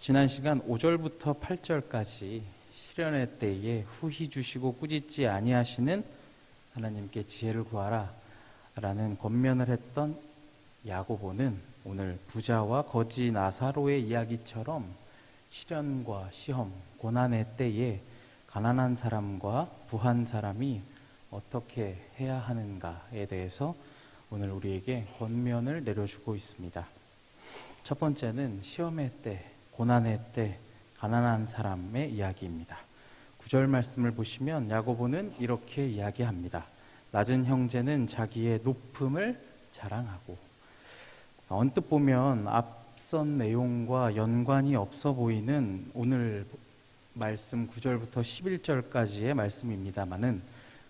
지난 시간 5절부터 8절까지 시련의 때에 후히 주시고 꾸짖지 아니하시는 하나님께 지혜를 구하라 라는 권면을 했던 야고보는 오늘 부자와 거지 나사로의 이야기처럼 시련과 시험, 고난의 때에 가난한 사람과 부한 사람이 어떻게 해야 하는가에 대해서 오늘 우리에게 권면을 내려주고 있습니다. 첫 번째는 시험의 때, 고난의 때, 가난한 사람의 이야기입니다. 구절 말씀을 보시면 야고보는 이렇게 이야기합니다. 낮은 형제는 자기의 높음을 자랑하고 언뜻 보면 앞선 내용과 연관이 없어 보이는 오늘 말씀 9절부터 11절까지의 말씀입니다만은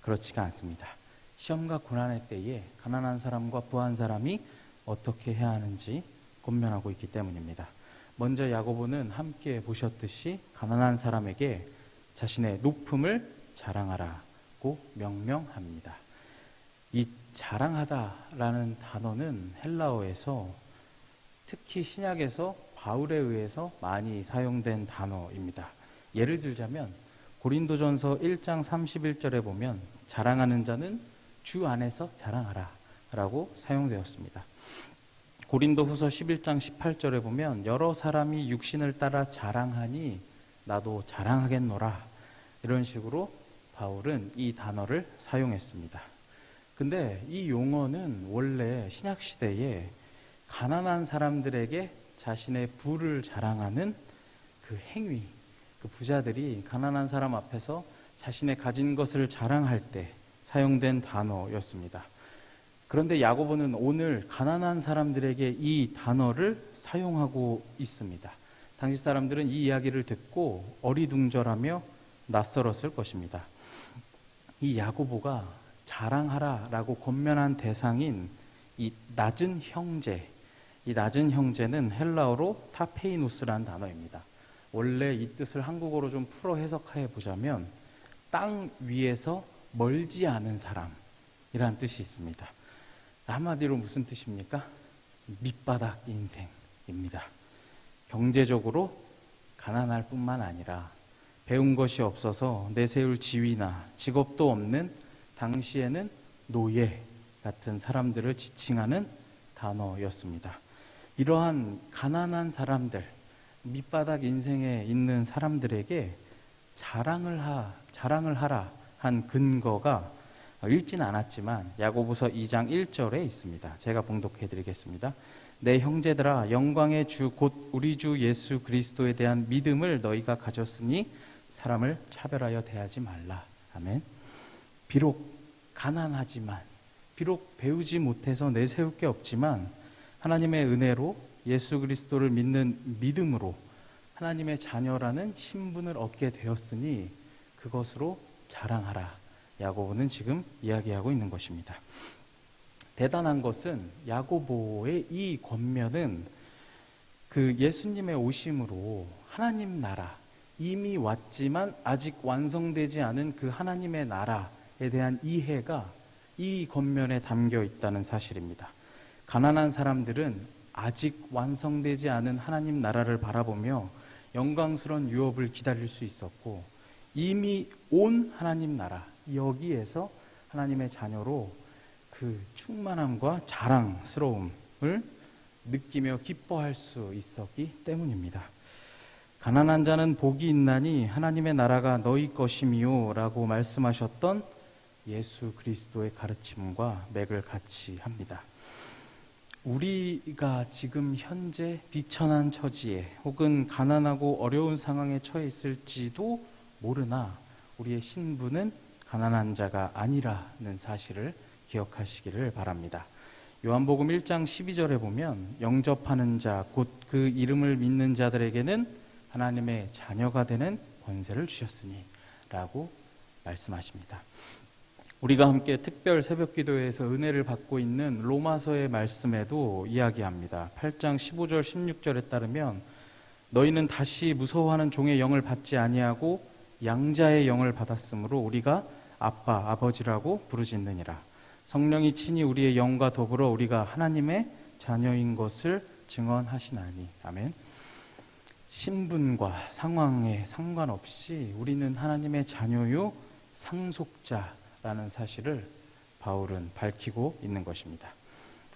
그렇지가 않습니다. 시험과 고난의 때에 가난한 사람과 부한 사람이 어떻게 해야 하는지 권면하고 있기 때문입니다. 먼저 야고보는 함께 보셨듯이 가난한 사람에게 자신의 높음을 자랑하라고 명명합니다. 이 자랑하다라는 단어는 헬라어에서 특히 신약에서 바울에 의해서 많이 사용된 단어입니다. 예를 들자면 고린도전서 1장 31절에 보면 자랑하는 자는 주 안에서 자랑하라 라고 사용되었습니다. 고린도 후서 11장 18절에 보면 여러 사람이 육신을 따라 자랑하니 나도 자랑하겠노라 이런 식으로 바울은 이 단어를 사용했습니다. 근데 이 용어는 원래 신약 시대에 가난한 사람들에게 자신의 부를 자랑하는 그 행위, 그 부자들이 가난한 사람 앞에서 자신의 가진 것을 자랑할 때 사용된 단어였습니다. 그런데 야고보는 오늘 가난한 사람들에게 이 단어를 사용하고 있습니다. 당시 사람들은 이 이야기를 듣고 어리둥절하며 낯설었을 것입니다. 이 야고보가 자랑하라라고 권면한 대상인 이 낮은 형제, 이 낮은 형제는 헬라어로 타페이노스라는 단어입니다. 원래 이 뜻을 한국어로 좀 풀어 해석해 보자면 땅 위에서 멀지 않은 사람이라는 뜻이 있습니다. 한마디로 무슨 뜻입니까? 밑바닥 인생입니다. 경제적으로 가난할 뿐만 아니라 배운 것이 없어서 내세울 지위나 직업도 없는 당시에는 노예 같은 사람들을 지칭하는 단어였습니다. 이러한 가난한 사람들, 밑바닥 인생에 있는 사람들에게 자랑을 하, 자랑을 하라 한 근거가 읽진 않았지만 야고보서 2장 1절에 있습니다. 제가 봉독해 드리겠습니다. 내 형제들아 영광의 주 곧 우리 주 예수 그리스도에 대한 믿음을 너희가 가졌으니 사람을 차별하여 대하지 말라. 아멘. 비록 가난하지만 비록 배우지 못해서 내세울 게 없지만 하나님의 은혜로 예수 그리스도를 믿는 믿음으로 하나님의 자녀라는 신분을 얻게 되었으니 그것으로 자랑하라. 야고보는 지금 이야기하고 있는 것입니다. 대단한 것은 야고보의 이 권면은 그 예수님의 오심으로 하나님 나라 이미 왔지만 아직 완성되지 않은 그 하나님의 나라에 대한 이해가 이 권면에 담겨 있다는 사실입니다. 가난한 사람들은 아직 완성되지 않은 하나님 나라를 바라보며 영광스러운 유업을 기다릴 수 있었고 이미 온 하나님 나라 여기에서 하나님의 자녀로 그 충만함과 자랑스러움을 느끼며 기뻐할 수 있었기 때문입니다. 가난한 자는 복이 있나니 하나님의 나라가 너희 것이미요라고 말씀하셨던 예수 그리스도의 가르침과 맥을 같이 합니다. 우리가 지금 현재 비천한 처지에 혹은 가난하고 어려운 상황에 처해 있을지도 모르나 우리의 신분은 가난한 자가 아니라는 사실을 기억하시기를 바랍니다. 요한복음 1장 12절에 보면 영접하는 자, 곧 그 이름을 믿는 자들에게는 하나님의 자녀가 되는 권세를 주셨으니 라고 말씀하십니다. 우리가 함께 특별 새벽 기도에서 은혜를 받고 있는 로마서의 말씀에도 이야기합니다. 8장 15절 16절에 따르면 너희는 다시 무서워하는 종의 영을 받지 아니하고 양자의 영을 받았으므로 우리가 아빠 아버지라고 부르짖느니라. 성령이 친히 우리의 영과 더불어 우리가 하나님의 자녀인 것을 증언하시나니. 아멘. 신분과 상황에 상관없이 우리는 하나님의 자녀요 상속자라는 사실을 바울은 밝히고 있는 것입니다.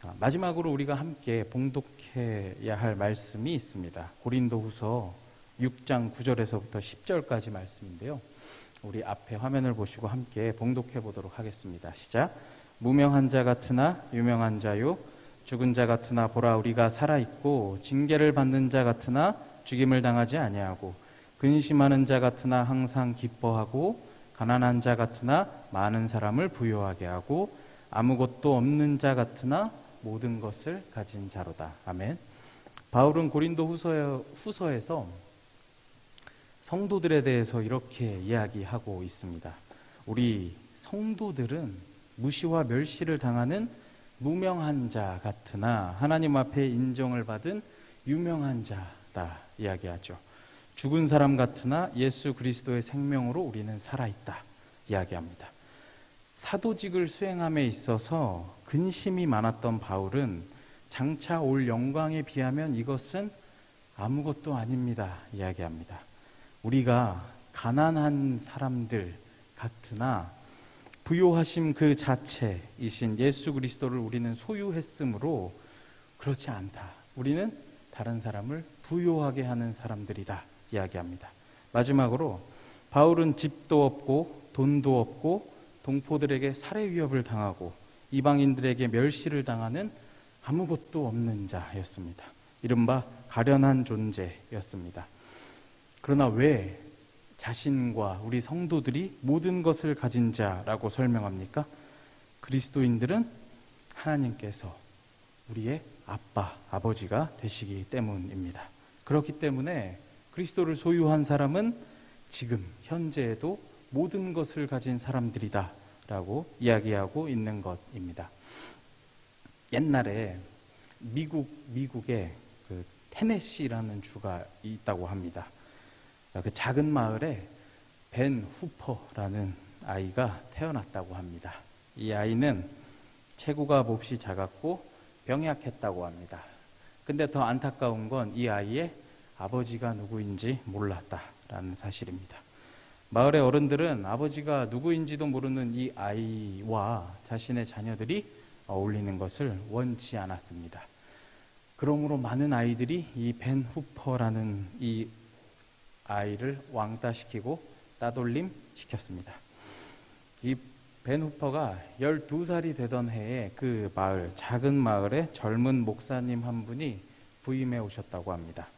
아, 마지막으로 우리가 함께 봉독해야 할 말씀이 있습니다. 고린도후서 6장 9절에서부터 10절까지 말씀인데요. 우리 앞에 화면을 보시고 함께 봉독해 보도록 하겠습니다. 시작. 무명한 자 같으나 유명한 자요 죽은 자 같으나 보라 우리가 살아 있고 징계를 받는 자 같으나 죽임을 당하지 아니하고 근심하는 자 같으나 항상 기뻐하고 가난한 자 같으나 많은 사람을 부유하게 하고 아무것도 없는 자 같으나 모든 것을 가진 자로다. 아멘. 바울은 고린도 후서, 후서에서 성도들에 대해서 이렇게 이야기하고 있습니다. 우리 성도들은 무시와 멸시를 당하는 무명한 자 같으나 하나님 앞에 인정을 받은 유명한 자다 이야기하죠. 죽은 사람 같으나 예수 그리스도의 생명으로 우리는 살아있다 이야기합니다. 사도직을 수행함에 있어서 근심이 많았던 바울은 장차 올 영광에 비하면 이것은 아무것도 아닙니다 이야기합니다. 우리가 가난한 사람들 같으나 부요하심 그 자체이신 예수 그리스도를 우리는 소유했으므로 그렇지 않다. 우리는 다른 사람을 부요하게 하는 사람들이다. 이야기합니다. 마지막으로 바울은 집도 없고 돈도 없고 동포들에게 살해 위협을 당하고 이방인들에게 멸시를 당하는 아무것도 없는 자였습니다. 이른바 가련한 존재였습니다. 그러나 왜 자신과 우리 성도들이 모든 것을 가진 자라고 설명합니까? 그리스도인들은 하나님께서 우리의 아빠, 아버지가 되시기 때문입니다. 그렇기 때문에 그리스도를 소유한 사람은 지금 현재에도 모든 것을 가진 사람들이다 라고 이야기하고 있는 것입니다. 옛날에 미국 미국에 그 테네시라는 주가 있다고 합니다. 그 작은 마을에 벤 후퍼라는 아이가 태어났다고 합니다. 이 아이는 체구가 몹시 작았고 병약했다고 합니다. 근데 더 안타까운 건 이 아이의 아버지가 누구인지 몰랐다라는 사실입니다. 마을의 어른들은 아버지가 누구인지도 모르는 이 아이와 자신의 자녀들이 어울리는 것을 원치 않았습니다. 그러므로 많은 아이들이 이 벤 후퍼라는 이 아이를 왕따시키고 따돌림 시켰습니다. 이 벤 후퍼가 12살이 되던 해에 그 마을, 작은 마을에 젊은 목사님 한 분이 부임해 오셨다고 합니다.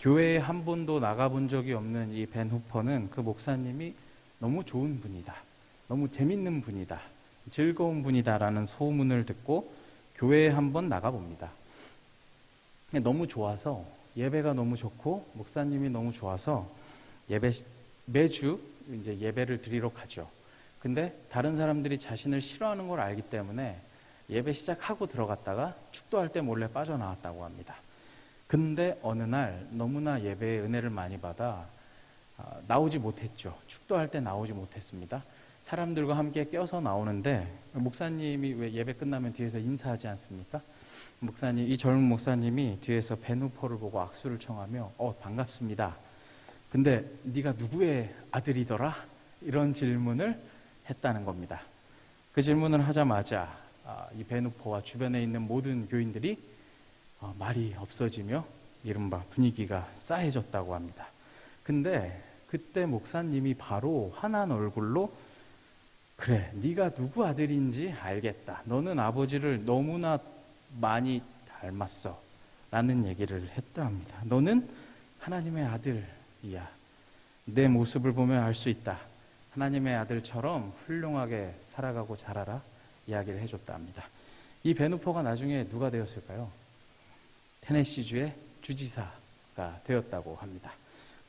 교회에 한 번도 나가본 적이 없는 이 벤 후퍼는 그 목사님이 너무 좋은 분이다. 너무 재밌는 분이다. 즐거운 분이다라는 소문을 듣고 교회에 한 번 나가봅니다. 너무 좋아서 예배가 너무 좋고 목사님이 너무 좋아서 예배 매주 이제 예배를 드리러 가죠. 근데 다른 사람들이 자신을 싫어하는 걸 알기 때문에 예배 시작하고 들어갔다가 축도할 때 몰래 빠져나왔다고 합니다. 근데 어느 날 너무나 예배의 은혜를 많이 받아 아, 나오지 못했죠. 축도할 때 나오지 못했습니다. 사람들과 함께 껴서 나오는데 목사님이 왜 예배 끝나면 뒤에서 인사하지 않습니까? 목사님 이 젊은 목사님이 뒤에서 베누포를 보고 악수를 청하며 어 반갑습니다. 근데 네가 누구의 아들이더라? 이런 질문을 했다는 겁니다. 그 질문을 하자마자 아, 이 베누포와 주변에 있는 모든 교인들이 어, 말이 없어지며 이른바 분위기가 싸해졌다고 합니다. 근데 그때 목사님이 바로 환한 얼굴로 그래 네가 누구 아들인지 알겠다. 너는 아버지를 너무나 많이 닮았어. 라는 얘기를 했다 합니다. 너는 하나님의 아들이야. 내 모습을 보면 알 수 있다. 하나님의 아들처럼 훌륭하게 살아가고 자라라. 이야기를 해줬다 합니다. 이 베누퍼가 나중에 누가 되었을까요? 테네시주의 주지사가 되었다고 합니다.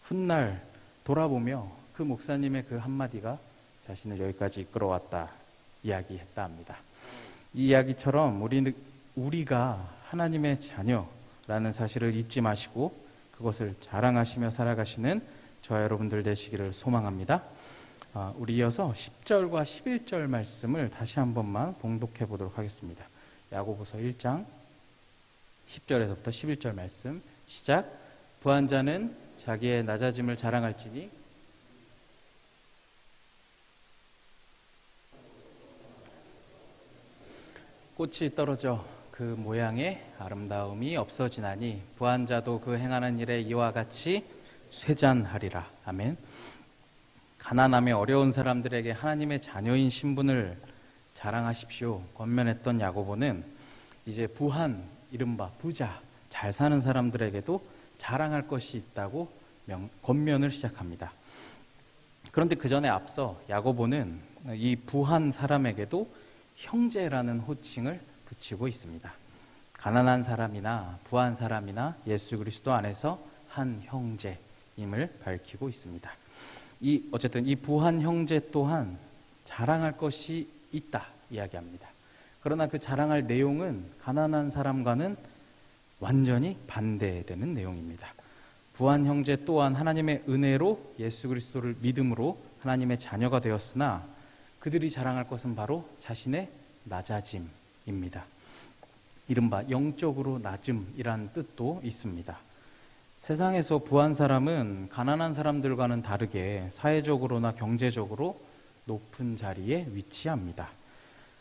훗날 돌아보며 그 목사님의 그 한마디가 자신을 여기까지 이끌어왔다 이야기했다 합니다. 이 이야기처럼 우리, 우리가 하나님의 자녀라는 사실을 잊지 마시고 그것을 자랑하시며 살아가시는 저와 여러분들 되시기를 소망합니다. 아, 우리 이어서 10절과 11절 말씀을 다시 한 번만 봉독해 보도록 하겠습니다. 야고보서 1장 10절에서부터 11절 말씀 시작 부한 자는 자기의 낮아짐을 자랑할지니 꽃이 떨어져 그 모양의 아름다움이 없어지나니 부한 자도 그 행하는 일에 이와 같이 쇠잔하리라. 아멘. 가난함에 어려운 사람들에게 하나님의 자녀인 신분을 자랑하십시오. 권면했던 야고보는 이제 부한 이른바 부자 잘 사는 사람들에게도 자랑할 것이 있다고 명, 권면을 시작합니다. 그런데 그 전에 앞서 야고보는 이 부한 사람에게도 형제라는 호칭을 붙이고 있습니다. 가난한 사람이나 부한 사람이나 예수 그리스도 안에서 한 형제임을 밝히고 있습니다. 이 어쨌든 이 부한 형제 또한 자랑할 것이 있다 이야기합니다. 그러나 그 자랑할 내용은 가난한 사람과는 완전히 반대되는 내용입니다. 부한 형제 또한 하나님의 은혜로 예수 그리스도를 믿음으로 하나님의 자녀가 되었으나 그들이 자랑할 것은 바로 자신의 낮아짐 입니다. 이른바 영적으로 낮음이란 뜻도 있습니다. 세상에서 부한 사람은 가난한 사람들과는 다르게 사회적으로나 경제적으로 높은 자리에 위치합니다.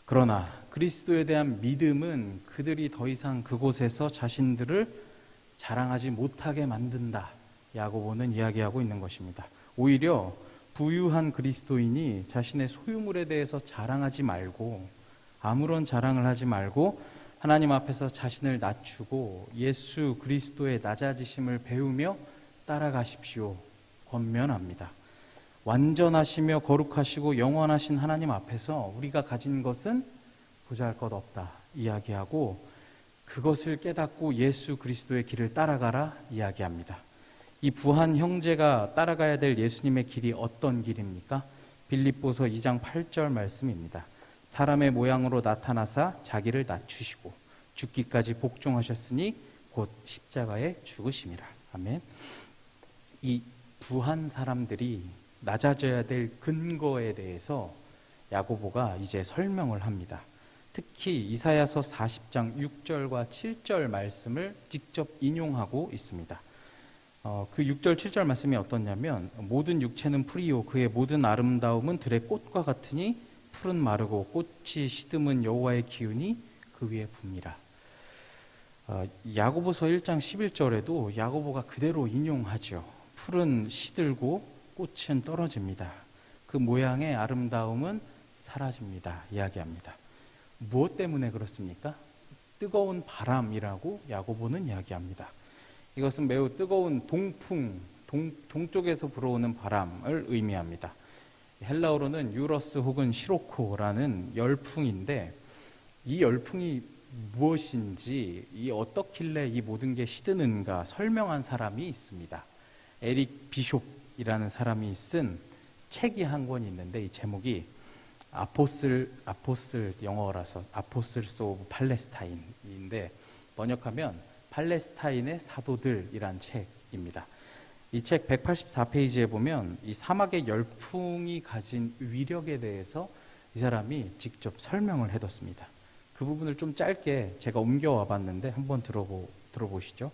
그러나 그리스도에 대한 믿음은 그들이 더 이상 그곳에서 자신들을 자랑하지 못하게 만든다. 야고보는 이야기하고 있는 것입니다. 오히려 부유한 그리스도인이 자신의 소유물에 대해서 자랑하지 말고 아무런 자랑을 하지 말고 하나님 앞에서 자신을 낮추고 예수 그리스도의 낮아지심을 배우며 따라가십시오. 권면합니다. 완전하시며 거룩하시고 영원하신 하나님 앞에서 우리가 가진 것은 부자할 것 없다. 이야기하고 그것을 깨닫고 예수 그리스도의 길을 따라가라 이야기합니다. 이 부한 형제가 따라가야 될 예수님의 길이 어떤 길입니까? 빌립보서 2장 8절 말씀입니다. 사람의 모양으로 나타나사 자기를 낮추시고 죽기까지 복종하셨으니 곧 십자가에 죽으심이라. 아멘. 이 부한 사람들이 낮아져야 될 근거에 대해서 야고보가 이제 설명을 합니다. 특히 이사야서 40장 6절과 7절 말씀을 직접 인용하고 있습니다. 어, 그 6절 7절 말씀이 어떻냐면 모든 육체는 풀이요 그의 모든 아름다움은 들의 꽃과 같으니 풀은 마르고 꽃이 시듬은 여호와의 기운이 그 위에 붐이라. 어, 야고보서 1장 11절에도 야고보가 그대로 인용하죠. 풀은 시들고 꽃은 떨어집니다. 그 모양의 아름다움은 사라집니다. 이야기합니다. 무엇 때문에 그렇습니까? 뜨거운 바람이라고 야고보는 이야기합니다. 이것은 매우 뜨거운 동풍, 동, 동쪽에서 불어오는 바람을 의미합니다. 헬라어로는 유러스 혹은 시로코라는 열풍인데 이 열풍이 무엇인지 이 어떻길래 이 모든 게 시드는가 설명한 사람이 있습니다. 에릭 비숍이라는 사람이 쓴 책이 한 권이 있는데 이 제목이 아포슬 아포슬 영어라서 아포슬스 오브 팔레스타인인데 번역하면 팔레스타인의 사도들이란 책입니다. 이 책 184페이지에 보면 이 사막의 열풍이 가진 위력에 대해서 이 사람이 직접 설명을 해뒀습니다. 그 부분을 좀 짧게 제가 옮겨와 봤는데 한번 들어보, 들어보시죠.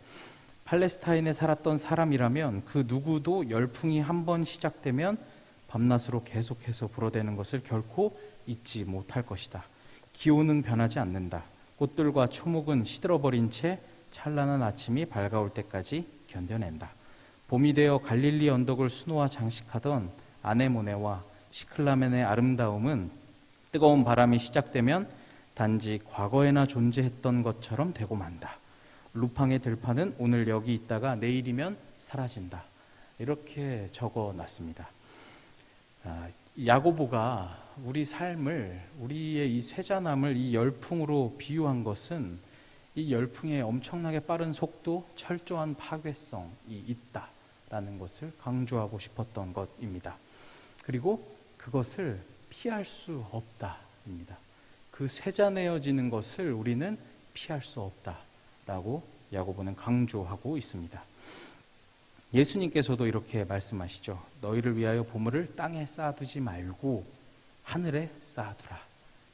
팔레스타인에 살았던 사람이라면 그 누구도 열풍이 한 번 시작되면 밤낮으로 계속해서 불어대는 것을 결코 잊지 못할 것이다. 기온은 변하지 않는다. 꽃들과 초목은 시들어버린 채 찬란한 아침이 밝아올 때까지 견뎌낸다. 봄이 되어 갈릴리 언덕을 수놓아 장식하던 아네모네와 시클라멘의 아름다움은 뜨거운 바람이 시작되면 단지 과거에나 존재했던 것처럼 되고 만다. 루팡의 들판은 오늘 여기 있다가 내일이면 사라진다. 이렇게 적어 놨습니다. 아, 야고보가 우리 삶을 우리의 이 쇠잔함을 이 열풍으로 비유한 것은 이 열풍의 엄청나게 빠른 속도, 철저한 파괴성이 있다 라는 것을 강조하고 싶었던 것입니다. 그리고 그것을 피할 수 없다입니다. 그 쇠잔해어지는 것을 우리는 피할 수 없다라고 야고보는 강조하고 있습니다. 예수님께서도 이렇게 말씀하시죠. 너희를 위하여 보물을 땅에 쌓아두지 말고 하늘에 쌓아두라.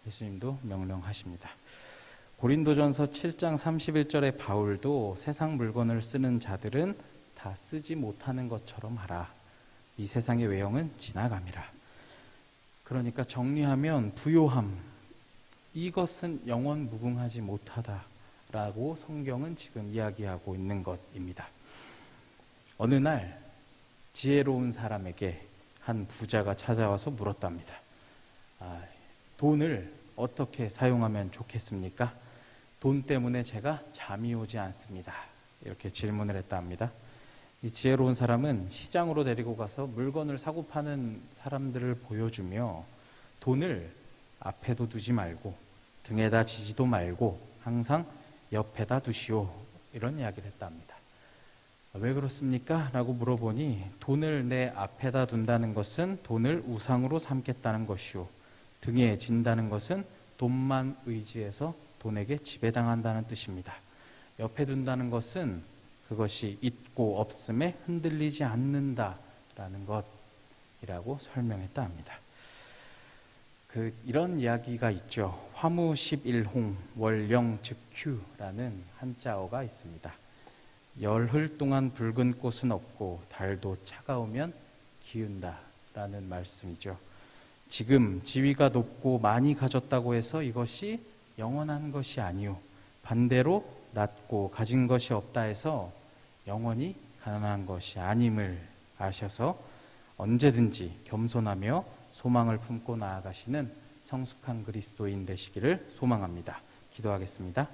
예수님도 명령하십니다. 고린도전서 7장 31절에 바울도 세상 물건을 쓰는 자들은 다 쓰지 못하는 것처럼 하라. 이 세상의 외형은 지나감이라. 그러니까 정리하면 부요함. 이것은 영원 무궁하지 못하다라고 성경은 지금 이야기하고 있는 것입니다. 어느 날 지혜로운 사람에게 한 부자가 찾아와서 물었답니다. 아, 돈을 어떻게 사용하면 좋겠습니까? 돈 때문에 제가 잠이 오지 않습니다. 이렇게 질문을 했다 합니다. 이 지혜로운 사람은 시장으로 데리고 가서 물건을 사고 파는 사람들을 보여주며 돈을 앞에도 두지 말고 등에다 지지도 말고 항상 옆에다 두시오. 이런 이야기를 했다 합니다. 왜 그렇습니까? 라고 물어보니 돈을 내 앞에다 둔다는 것은 돈을 우상으로 삼겠다는 것이오. 등에 진다는 것은 돈만 의지해서 돈에게 지배당한다는 뜻입니다. 옆에 둔다는 것은 그것이 있고 없음에 흔들리지 않는다라는 것이라고 설명했다 합니다. 그 이런 이야기가 있죠. 화무 11홍 월령 즉큐라는 한자어가 있습니다. 열흘 동안 붉은 꽃은 없고 달도 차가우면 기운다라는 말씀이죠. 지금 지위가 높고 많이 가졌다고 해서 이것이 영원한 것이 아니요. 반대로 낮고 가진 것이 없다 해서 영원히 가난한 것이 아님을 아셔서 언제든지 겸손하며 소망을 품고 나아가시는 성숙한 그리스도인 되시기를 소망합니다. 기도하겠습니다.